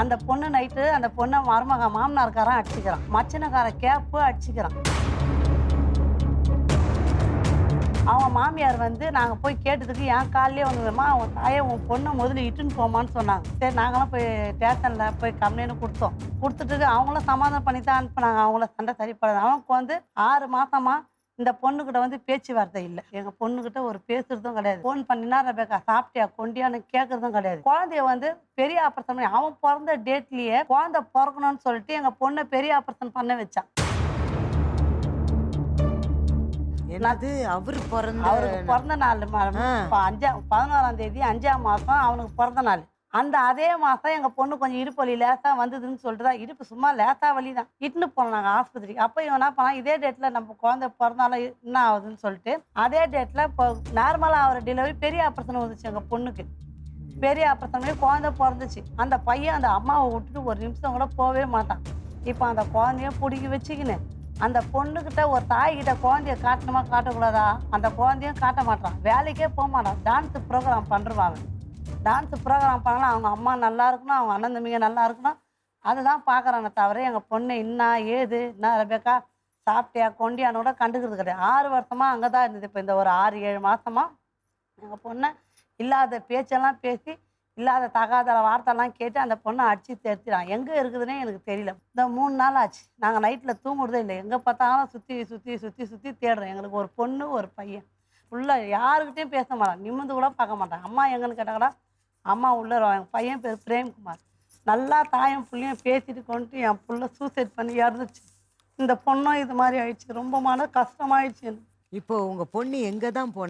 அந்த பொண்ணு நைட்டு அந்த பொண்ணை மருமக மாமனார்காரன் அடிச்சுக்கிறான். மச்சனக்கார கேப்பு அடிச்சுக்கிறான். அவன் மாமியார் வந்து நாங்கள் போய் கேட்டதுக்கு என் காலையே வந்துமா அவன் தாயை உன் பொண்ணை முதல்ல இட்டுன்னு போமான்னு சொன்னாங்க. சரி நாங்களாம் போய் ஸ்டேஷனில் போய் கம்ப்ளைண்ட் கொடுத்தோம். கொடுத்துட்டு அவங்களும் சமாதானம் பண்ணி தான் அனுப்புனாங்க. அவங்கள சண்டை சரிப்படாது. அவனுக்கு வந்து ஆறு மாதமாக இந்த பொண்ணுகிட்ட வந்து பேச்சுவார்த்தை இல்லை. எங்கள் பொண்ணுகிட்ட ஒரு பேசுறதும் கிடையாது. ஃபோன் பண்ணினா ரபேக்கா சாப்பிட்டியா கொண்டியான்னு கேட்கறதும் கிடையாது. குழந்தைய வந்து பெரிய ஆபரேஷன் பண்ணி அவன் பிறந்த டேட்லயே குழந்தை பிறக்கணும்னு சொல்லிட்டு எங்கள் பொண்ணை பெரிய ஆபரேஷன் பண்ண வச்சான் என்னது? அவர் பிறந்த அவருக்கு பிறந்த நாள் அஞ்சா பதினோராம் தேதி அஞ்சாம் மாதம் அவனுக்கு பிறந்த நாள். அந்த அதே மாதம் எங்கள் பொண்ணு கொஞ்சம் இடுப்பு வலி லேசாக வந்ததுன்னு சொல்லிட்டு தான் இடுப்பு சும்மா லேசாக வலி தான் இட்டுன்னு போனோம் நாங்கள் ஆஸ்பத்திரிக்கு அப்போ இவன் என்ன பண்ணான்? இதே டேட்டில் நம்ம குழந்தை பிறந்தாலும் என்ன ஆகுதுன்னு சொல்லிட்டு அதே டேட்டில் இப்போ நார்மலாக ஆகிற டெலிவரி பெரிய ஆப்ரேஷன் வந்துச்சு எங்கள் பொண்ணுக்கு. பெரிய ஆப்ரேஷன் பண்ணி குழந்தை பிறந்துச்சு. அந்த பையன் அந்த அம்மாவை விட்டுட்டு ஒரு நிமிஷம் கூட போகவே மாட்டான். இப்போ அந்த குழந்தைய பிடிக்கி வச்சுக்கினேன் அந்த பொண்ணுக்கிட்ட ஒரு தாய்கிட்ட குழந்தைய காட்டணுமா காட்டக்கூடாதா? அந்த குழந்தையும் காட்ட மாட்டான். வேலைக்கே போக மாட்டான். டான்ஸ் ப்ரோக்ராம் பண்ணுறான் டான்ஸ் ப்ரோக்ராம் பண்ணலாம் அவங்க அம்மா நல்லா இருக்கணும் அவங்க அண்ணன் தம்பிங்க நல்லா இருக்கணும். அதுதான் பார்க்குறானே தவிர எங்கள் பொண்ணு என்ன ஏது என்ன ரபேக்கா சாப்பிட்டியா கொண்டியான்னு கூட கண்டுக்கிறது கிடையாது. ஆறு வருஷமாக அங்கே தான் இருந்தது. இப்போ இந்த ஒரு ஆறு ஏழு மாதமா எங்கள் பொண்ணை இல்லாத பேச்செல்லாம் பேசி இல்லாத தகாத வார்த்தைலாம் கேட்டு அந்த பொண்ணை அடித்து தெரிச்சிடான் எங்கே இருக்குதுன்னே எனக்கு தெரியல. இந்த மூணு நாள் ஆச்சு. நாங்கள் நைட்டில் தூங்குறதே இல்லை. எங்கே பார்த்தாலும் சுற்றி சுற்றி சுற்றி சுற்றி தேடுறோம் எங்களுக்கு ஒரு பொண்ணு ஒரு பையன். ஃபுல்லாக யாருக்கிட்டையும் பேச மாட்டான் நிமிர்ந்து கூட பார்க்க மாட்டான் அம்மா எங்கன்னு கேட்டாக்கடா அம்மா உள்ளே என் பையன் பேர் பிரேம்குமார். நல்லா தாயும் புள்ளையும் பேசிட்டு கொண்டு என் பிள்ளை சூசைட் பண்ணி இறந்துச்சு இந்த பொண்ணும் இது மாதிரி ஆயிடுச்சு. ரொம்ப மன கஷ்டமாயிடுச்சு இப்போ உங்க பொண்ணு எங்க தான் போன